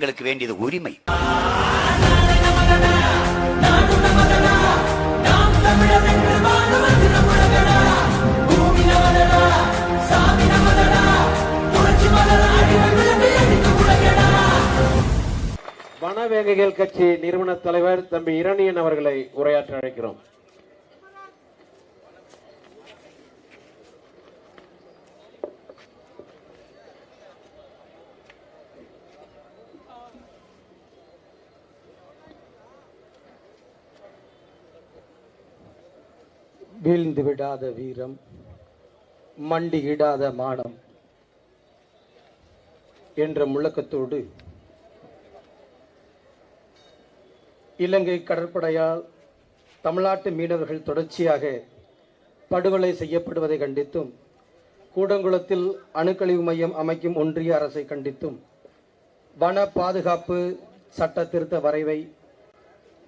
எங்களுக்கு வேண்டியது உரிமை. வனவேங்கைகள் கட்சி நிறுவன தலைவர் தம்பி இரணியன் அவர்களை உரையாற்ற அழைக்கிறோம். வீழ்ந்து விடாத வீரம் மண்டியிடாத மானம் என்ற முழக்கத்தோடு இலங்கை கடற்படையால் தமிழ்நாட்டு மீனவர்கள் தொடர்ச்சியாக படுகொலை செய்யப்படுவதை கண்டித்தும் கூடங்குளத்தில் அணுக்கழிவு மையம் அமைக்கும் ஒன்றிய அரசை கண்டித்தும் வன பாதுகாப்பு சட்ட திருத்த வரைவை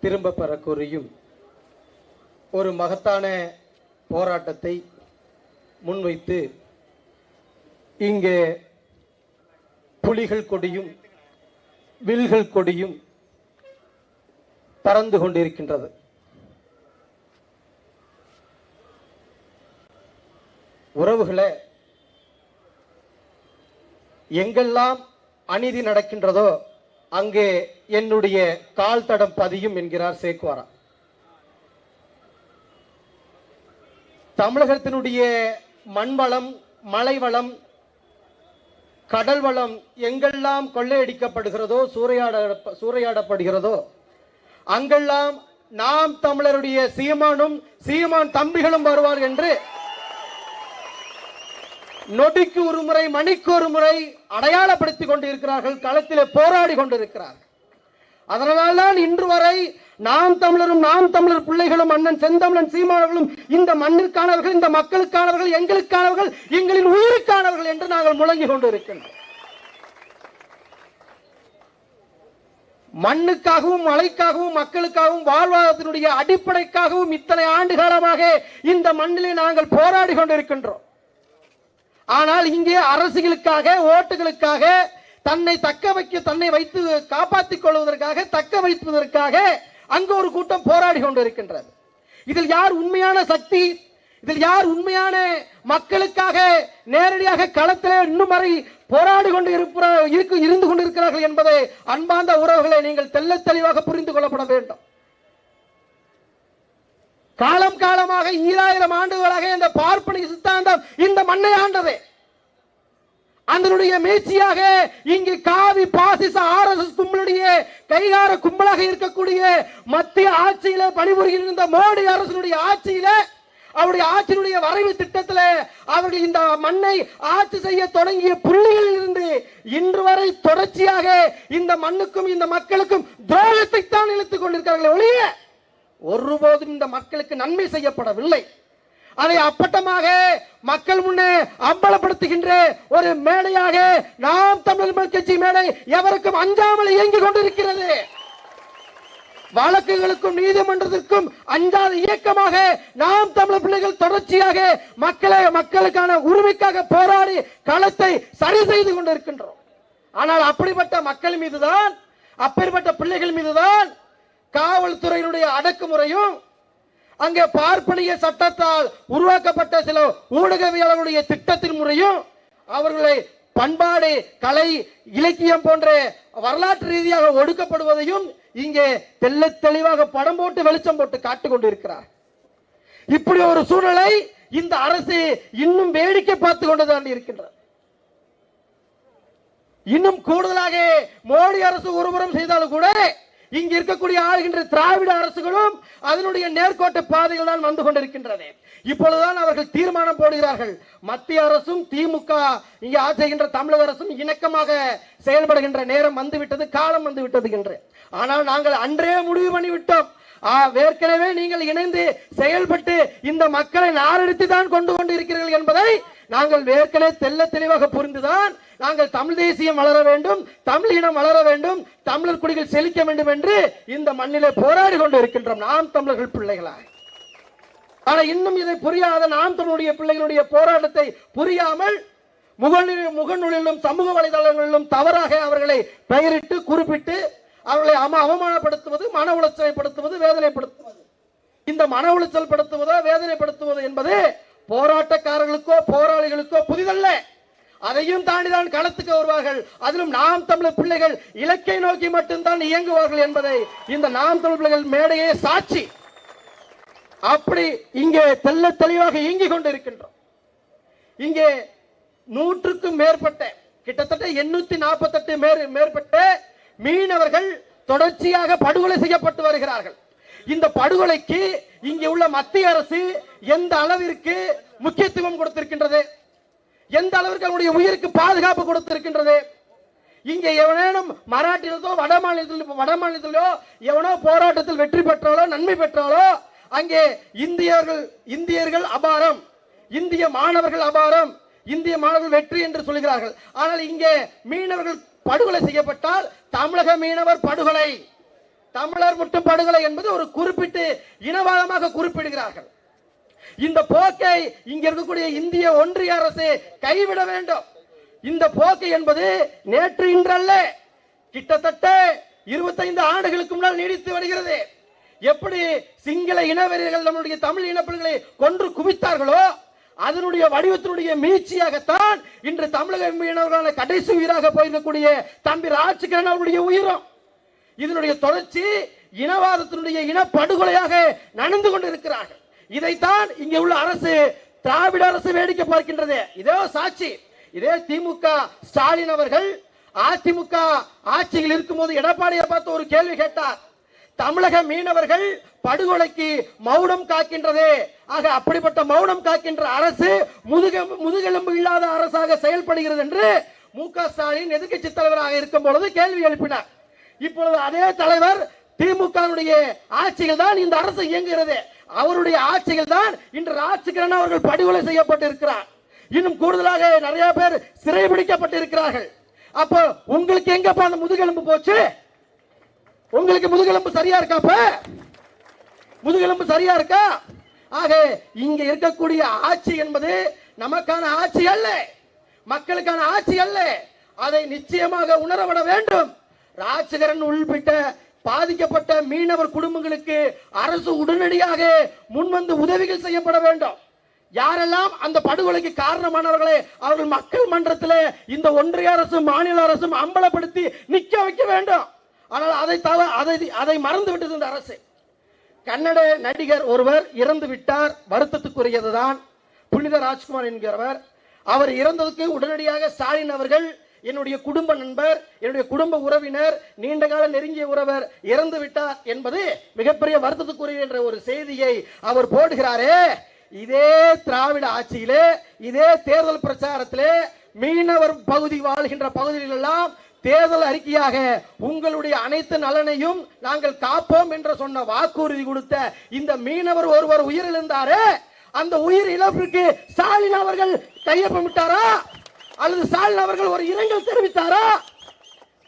திரும்ப பெற கோரியும் ஒரு மகத்தான போராட்டத்தை முன்வைத்து இங்கே புலிகள் கொடியும் வில்கள் கொடியும் பறந்து கொண்டிருக்கின்றது. உறவுகளை எங்கெல்லாம் அநீதி நடக்கின்றதோ அங்கே என்னுடைய கால் தடம் பதியும் என்கிறார் சேக்குவாரா. தமிழகத்தினுடைய மண் வளம் மலை வளம் கடல் வளம் எங்கெல்லாம் கொள்ளையடிக்கப்படுகிறதோ சூறையாட சூறையாடப்படுகிறதோ அங்கெல்லாம் நாம் தமிழருடைய சீமானும் சீமான் தம்பிகளும் வருவார் என்று நொடிக்கு ஒரு முறை மணிக்கு ஒரு முறை அடையாளப்படுத்திக் கொண்டிருக்கிறார்கள் களத்திலே போராடி கொண்டிருக்கிறார்கள். அதனால்தான் இன்று வரை நாம் தமிழரும் நாம் தமிழர் பிள்ளைகளும் அண்ணன் செந்தமிழன் சீமானவர்களும் இந்த மண்ணிற்கானவர்கள் இந்த மக்களுக்கானவர்கள் எங்களுக்கானவர்கள் எங்களின் உயிருக்கானவர்கள் என்று நாங்கள் முழங்கிக் கொண்டிருக்கின்றோம். மண்ணுக்காகவும் மலைக்காகவும் மக்களுக்காகவும் வாழ்வாதாரத்தினுடைய அடிப்படைக்காகவும் இத்தனை ஆண்டு காலமாக இந்த மண்ணிலே நாங்கள் போராடி கொண்டிருக்கின்றோம். ஆனால் இங்கே அரசுகளுக்காக ஓட்டுகளுக்காக தன்னை தக்க வைக்க தன்னை வைத்து காப்பாற்றிக் கொள்வதற்காக தக்க வைப்பதற்காக அங்கு ஒரு கூட்டம் போராடி கொண்டிருக்கின்றது. இதில் யார் உண்மையான சக்தி? இதில் யார் உண்மையான மக்களுக்காக நேரடியாக களத்திலே இன்னும் வரை போராடி கொண்டு இருப்ப இருந்து கொண்டிருக்கிறார்கள் என்பதை அன்பார்ந்த உறவுகளை நீங்கள் தெல்ல தெளிவாக புரிந்து கொள்ளப்பட வேண்டும். காலம் காலமாக ஈராயிரம் ஆண்டுகளாக இந்த பார்ப்பனிய சித்தாந்தம் இந்த மண்ணை ஆண்டது. அதனுடைய மீட்சியாக இங்கு காவி பாசிச ஆர்எஸ்எஸ் கும்பலுடைய கைகார கும்பலாக இருக்கக்கூடிய மத்திய ஆட்சியில பணிபுரிகின்ற மோடி அரசனுடைய ஆட்சியில அவருடைய ஆட்சியினுடைய வரைவு திட்டத்தில் அவர்கள் இந்த மண்ணை ஆட்சி செய்ய தொடங்கிய புள்ளிகளில் இருந்து இன்று வரை தொடர்ச்சியாக இந்த மண்ணுக்கும் இந்த மக்களுக்கும் துரோகத்தை தான் இழுத்துக் கொண்டிருக்கிறார்கள் ஒழிய ஒருபோதும் இந்த மக்களுக்கு நன்மை செய்யப்படவில்லை. அதை அப்பட்டமாக மக்கள் முன்னே அம்பலப்படுத்துகின்ற ஒரு மேடையாக நாம் தமிழ் கட்சி மேடை எவருக்கும் அஞ்சாமல் இயங்கிக் கொண்டிருக்கிறது. வழக்குகளுக்கும் நீதிமன்றத்திற்கும் அஞ்சாத இயக்கமாக நாம் தமிழ் பிள்ளைகள் தொடர்ச்சியாக மக்களை மக்களுக்கான உரிமைக்காக போராடி களத்தை சரி செய்து கொண்டிருக்கின்றோம். ஆனால் அப்படிப்பட்ட மக்கள் மீதுதான் அப்படிப்பட்ட பிள்ளைகள் மீதுதான் காவல்துறையினுடைய அடக்குமுறையும் அங்கே பார்ப்பனிய சட்டத்தால் உருவாக்கப்பட்ட சில ஊடகவியலருடைய திட்டத்தின் முறையும் அவர்களை பண்பாடு கலை இலக்கியம் போன்ற வரலாற்று ரீதியாக ஒடுக்கப்படுவதையும் இங்கே தெல்ல தெளிவாக படம் போட்டு வெளிச்சம் போட்டு காட்டிக் கொண்டிருக்கிறார். இப்படி ஒரு சூழலை இந்த அரசு இன்னும் வேடிக்கை பார்த்து கொண்டுதான் இருக்கின்றது. இன்னும் கூடுதலாக மோடி அரசு ஒருபுறம் செய்தாலும் கூட இங்க இருக்கக்கூடிய ஆளுகின்ற திராவிட அரசுகளும் அதனுடைய நேர்கோட்டு பாதையில் தான் வந்து கொண்டிருக்கின்றது. இப்பொழுதுதான் அவர்கள் தீர்மானம் போடுகிறார்கள். மத்திய அரசும் திமுக இங்கே ஆட்சி தமிழக அரசும் இணக்கமாக செயல்படுகின்ற நேரம் வந்துவிட்டது காலம் வந்துவிட்டது என்று. ஆனால் நாங்கள் அன்றே முடிவு பண்ணிவிட்டோம். ஏற்கனவே நீங்கள் இணைந்து செயல்பட்டு இந்த மக்களை நாரடித்து தான் கொண்டு கொண்டு இருக்கிறீர்கள் என்பதை நாங்கள் ஏற்கனவே தெல்ல தெளிவாக புரிந்துதான் நாங்கள் தமிழ் தேசியம் வளர வேண்டும் தமிழ் இனம் வளர வேண்டும் தமிழர் குடிகள் செழிக்க வேண்டும் என்று இந்த மண்ணிலே போராடி கொண்டு இருக்கின்றோம் நாம் தமிழர்கள் பிள்ளைகளாய். ஆனால் இன்னும் இதை புரியாத நாம் தமிழுடைய பிள்ளைகளுடைய போராட்டத்தை புரியாமல் முகநூலிலும் முகநூலிலும் சமூக வலைதளங்களிலும் தவறாக அவர்களை பெயரிட்டு குறிப்பிட்டு அவர்களை அவ அவமானப்படுத்துவது மன உளைச்சலைப்படுத்துவது வேதனைப்படுத்துவது. இந்த மன உளைச்சல் படுத்துவதோ வேதனைப்படுத்துவது என்பது போராட்டக்காரர்களுக்கோ போராளிகளுக்கோ புதிதல்ல. அதையும் தாண்டிதான் களத்துக்கு வருவார்கள். அதிலும் நாம் தமிழர் பிள்ளைகள் இலக்கை நோக்கி மட்டும்தான் இயங்குவார்கள் என்பதை இந்த நாம் தமிழ் பிள்ளைகள் மேடையே சாட்சி. அப்படி இங்கே தெல்ல தெளிவாக இயங்கிக் கொண்டிருக்கின்றோம். இங்கே நூற்றுக்கும் மேற்பட்ட கிட்டத்தட்ட எண்ணூத்தி நாற்பத்தெட்டு மேற் மேற்பட்ட மீனவர்கள் தொடர்ச்சியாக படுகொலை செய்யப்பட்டு வருகிறார்கள். இந்த படுகொலைக்கு இங்கே உள்ள மத்திய அரசு எந்த அளவிற்கு முக்கியத்துவம் கொடுத்திருக்கின்றது? எந்த அளவிற்கு அவனுடைய உயிருக்கு பாதுகாப்பு கொடுத்திருக்கின்றது. இங்கே எவனேனும் மராட்டியிலோ வட மாநிலத்தில் வட மாநிலத்திலோ எவனோ போராட்டத்தில் வெற்றி பெற்றாலோ நன்மை பெற்றாலோ அங்கே இந்தியர்கள் இந்தியர்கள் அபாரம். இந்திய மாணவர்கள் அபாரம். இந்திய மாணவர்கள் வெற்றி என்று சொல்கிறார்கள். ஆனால் இங்கே மீனவர்கள் படுகொலை செய்யப்பட்டால் தமிழக மீனவர் படுகொலை. தமிழர் மட்டும் படுகொலை என்பது ஒரு குறிப்பிட்டு இனவாதமாக குறிப்பிடுகிறார்கள். இந்த போக்கை இங்க இருக்கக்கூடிய இந்திய ஒன்றிய அரசு கைவிட வேண்டும். இந்த போக்கு என்பது நேற்று இன்றல்ல கிட்டத்தட்ட இருபத்தைந்து ஆண்டுகளுக்கு முன்னால் நீடித்து வருகிறது. எப்படி சிங்கள இனவெறியர்கள் நம்முடைய தமிழ் இனப்பிள்ளைகளை கொன்று குவித்தார்களோ அதனுடைய வடிவத்தினுடைய மீட்சியாகத்தான் இன்று தமிழக மீனவர்களான கடைசி உயிராக போயிருக்கக்கூடிய தம்பி ராஜகிரண் அவருடைய உயிரும். இதனுடைய தொடர்ச்சி இனவாதத்தினுடைய இனப்படுகொலையாக நடந்து கொண்டிருக்கிறார்கள். இதைத்தான் இங்கே உள்ள அரசு திராவிட அரசு வேடிக்கை பார்க்கின்றது. இதோ சாட்சி. இதே திமுக ஸ்டாலின் அவர்கள் அதிமுக ஆட்சியில் இருக்கும்போது எடப்பாடியை பார்த்து ஒரு கேள்வி கேட்டார். தமிழக மீனவர்கள் படுகொலைக்கு மௌனம் காக்கின்றது. ஆக அப்படிப்பட்ட மௌனம் காக்கின்ற அரசு முதுக முதுகெலும்பு இல்லாத அரசாக செயல்படுகிறது என்று மு க ஸ்டாலின் எதிர்கட்சி தலைவராக இருக்கும் பொழுது கேள்வி எழுப்பினார். இப்பொழுது அதே தலைவர் திமுக ஆட்சிகள் தான் இந்த அரசு இயங்குகிறது. அவருடைய ஆட்சிகள் தான் இன்று ராஜ்கிரண் அவர்கள் படுகொலை செய்யப்பட்டிருக்கிறார். இன்னும் கூடுதலாக நிறைய பேர் சிறை பிடிக்கப்பட்டு இருக்கிறார்கள் அப்போ உங்களுக்கு எங்கப்பா அந்த முதுகெலும்பு போச்சு? உங்களுக்கு முதுகெலும்பு சரியா இருக்காப்ப முதுகெலும்பு சரியா இருக்கா? ஆக இங்க இருக்கக்கூடிய ஆட்சி என்பது நமக்கான ஆட்சி அல்ல. மக்களுக்கான ஆட்சி அல்ல. அதை நிச்சயமாக உணரவிட வேண்டும். ராஜகரன் உள்பிட்ட பாதிக்கப்பட்ட மீனவர் குடும்பங்களுக்கு அரசு உடனடியாக முன்வந்து உதவிகள் செய்யப்பட வேண்டும். யாரெல்லாம் அந்த படுகொலைக்கு காரணமானவர்களே அவர்கள் மக்கள் மன்றத்தில் இந்த ஒன்றிய அரசும் மாநில அரசும் அம்பலப்படுத்தி நிக்க வைக்க வேண்டும். ஆனால் அதை தவ அதை அதை மறந்து விட்டது இந்த அரசு. கன்னட நடிகர் ஒருவர் இறந்து விட்டார். வருத்தத்துக்குரியதுதான். புனித ராஜ்குமார் என்கிறவர். அவர் இறந்ததுக்கு உடனடியாக ஸ்டாலின் அவர்கள் என்னுடைய குடும்ப நண்பர் என்னுடைய குடும்ப உறவினர் நீண்ட கால நெருங்கிய உறவர் இறந்து விட்டார் என்பது மிகப்பெரிய வருத்தத்துக்குரிய என்ற ஒரு செய்தியை அவர் போடுகிறாரே. இதே திராவிட ஆட்சியிலே இதே தேர்தல் பிரச்சாரத்திலே மீனவர் பகுதி வாழ்கின்ற பகுதிகள் எல்லாம் தேர்தல் அறிக்கையாக உங்களுடைய அனைத்து நலனையும் நாங்கள் காப்போம் என்று சொன்ன வாக்குறுதி கொடுத்த இந்த மீனவர் ஒருவர் உயிரிழந்தாரே. அந்த உயிர் இழப்பிற்கு ஸ்டாலின் அவர்கள் கையொப்பமிட்டாரா? அல்லது ஸ்டாலின் அவர்கள் ஒரு இரங்கல் தெரிவித்தாரா?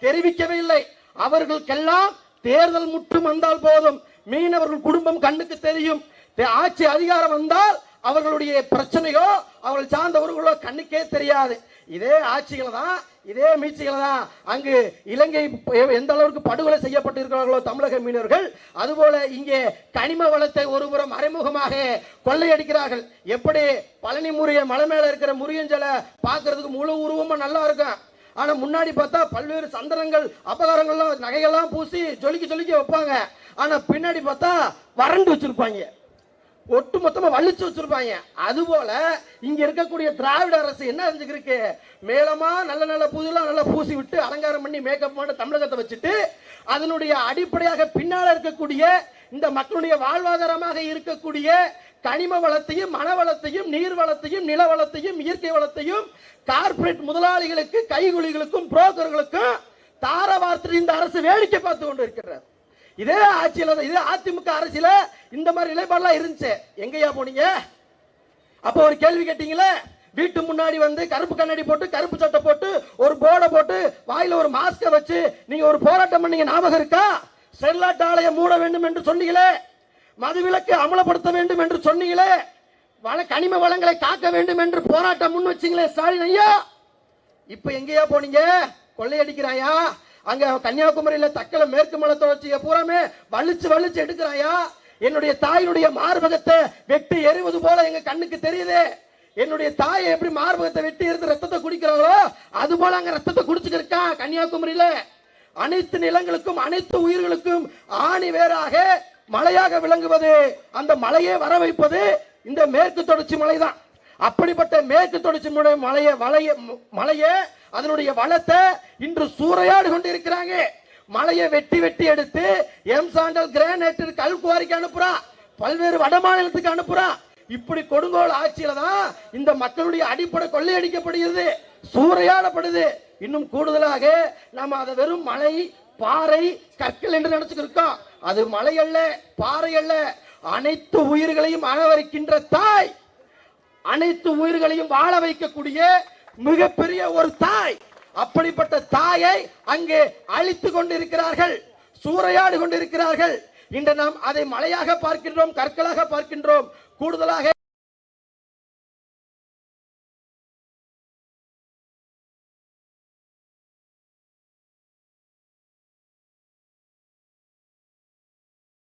தெரிவிக்கவே இல்லை. அவர்களுக்கெல்லாம் தேர்தல் முற்றும் வந்தால் போதும். மீனவர்கள் குடும்பம் கண்ணுக்கு தெரியும். ஆட்சி அதிகாரம் வந்தால் அவர்களுடைய பிரச்சனையோ அவர்கள் சார்ந்தவர்களோ கண்ணுக்கே தெரியாது. இதே ஆட்சிகளை தான் இதே மீட்சிகளை தான் அங்கு இலங்கை எந்த அளவுக்கு படுகொலை செய்யப்பட்டிருக்கிறார்களோ தமிழக மீனவர்கள் அதுபோல இங்கே கனிம வளத்தை ஒருபுறம் மறைமுகமாக கொள்ளையடிக்கிறார்கள். எப்படி? பழனி முறிய மலை மேல இருக்கிற முறியஞ்சலை பார்க்கறதுக்கு முழு உருவமா நல்லா இருக்கும் ஆனா முன்னாடி பார்த்தா பல்வேறு சந்தனங்கள் அபகாரங்கள்லாம் நகைகள்லாம் பூசி ஜொலிக்க ஜொலிக்க வைப்பாங்க. ஆனா பின்னாடி பார்த்தா வறண்டு வச்சிருப்பாங்க. ஒட்டு மொத்தமா வலிச்சு வச்சிருப்பாங்க. அதுபோல இங்க இருக்கக்கூடிய திராவிட அரசு என்ன செஞ்சுக்கிருக்கு மேலமா நல்ல நல்ல புதுலாம் நல்லா பூசி விட்டு அலங்காரம் பண்ணி மேக்கப் பண்ண தமிழகத்தை வச்சுட்டு அதனுடைய அடிப்படையாக பின்னால இருக்கக்கூடிய இந்த மக்களுடைய வாழ்வாதாரமாக இருக்கக்கூடிய கனிம வளத்தையும் மன வளத்தையும் நீர் வளத்தையும் நில வளத்தையும் இயற்கை வளத்தையும் கார்ப்பரேட் முதலாளிகளுக்கு கைகுலிகளுக்கும் புரோக்கர்களுக்கும் தார வார்த்தை இந்த அரசு வேடிக்கை பார்த்து கொண்டு இருக்கிறார் இதே ஆட்சியில இதே அதிமுக அரசியல இந்த மாதிரி நிலைப்பாடுலாம் இருந்துச்சு. எங்கேயா போனீங்க? அப்போ ஒரு கேள்வி கேட்டீங்களே? வீட்டு முன்னாடி வந்து கருப்பு கண்ணாடி போட்டு கருப்பு சட்டை போட்டு ஒரு போர்டை போட்டு வாயில ஒரு மாஸ்கை வச்சு நீங்க ஒரு போராட்டம் பண்ணீங்க ஞாபகம் இருக்கா? ஸ்டெர்லைட் ஆலையை மூட வேண்டும் என்று சொன்னீங்களே? மதுவிலக்கு அமலப்படுத்த வேண்டும் என்று சொன்னீங்களே? வள கனிம வளங்களை காக்க வேண்டும் என்று போராட்டம் முன் வச்சீங்களே ஸ்டாலின் ஐயா? இப்ப எங்கேயா போனீங்க? கொள்ளையடிக்கிறாயா? அங்க கன்னியாகுமரியில தக்கல மேற்கு மலை தொடர்ச்சியை பூராமே வலிச்சு வலிச்சு எடுக்கிறாயா? என்னுடைய தாயினுடைய மார்பகத்தை வெட்டி எறிவது போல எங்க கண்ணுக்கு தெரியுது. என்னுடைய தாயை எப்படி மார்பகத்தை வெட்டி இருந்து ரத்தத்தை குடிக்கிறாங்களோ அது போல அங்க ரத்தத்தை குடிச்சுக்கிருக்கா இருக்கான் கன்னியாகுமரியில. அனைத்து நிலங்களுக்கும் அனைத்து உயிர்களுக்கும் ஆணி வேறாக மலையாக விளங்குவது அந்த மலையை வர வைப்பது இந்த மேற்கு தொடர்ச்சி மலைதான். அப்படிப்பட்ட மேற்கு தொடர்ச்சி மலைய வளைய மலைய அதனுடைய வளத்தை இன்று சூறையாடு கொண்டிருக்கிறாங்க. மலையை வெட்டி வெட்டி எடுத்து எம் சாண்டல் கிரானைட் கல்குவாரிக்கு அனுப்புறா. பல்வேறு வட மாநிலத்துக்கு அனுப்புறா. இப்படி கொடுங்கோல் ஆட்சியில தான் இந்த மக்களுடைய அடிப்படை கொள்ளையடிக்கப்படுகிறது சூறையாடப்படுது. இன்னும் கூடுதலாக நம்ம அதை வெறும் மலை பாறை கற்கள் என்று நினைச்சுக்கிருக்கோம். அது மலை அல்ல பாறை அல்ல. அனைத்து உயிர்களையும் அகவரிக்கின்ற தாய் அனைத்து உயிர்களையும் வாழ வைக்கக்கூடிய மிகப்பெரிய ஒரு தாய். அப்படிப்பட்ட தாயை அங்கே அழித்து கொண்டிருக்கிறார்கள் சூறையாடு கொண்டிருக்கிறார்கள். இன்று நாம் அதை மலையாக பார்க்கின்றோம் கற்களாக பார்க்கின்றோம். கூடுதலாக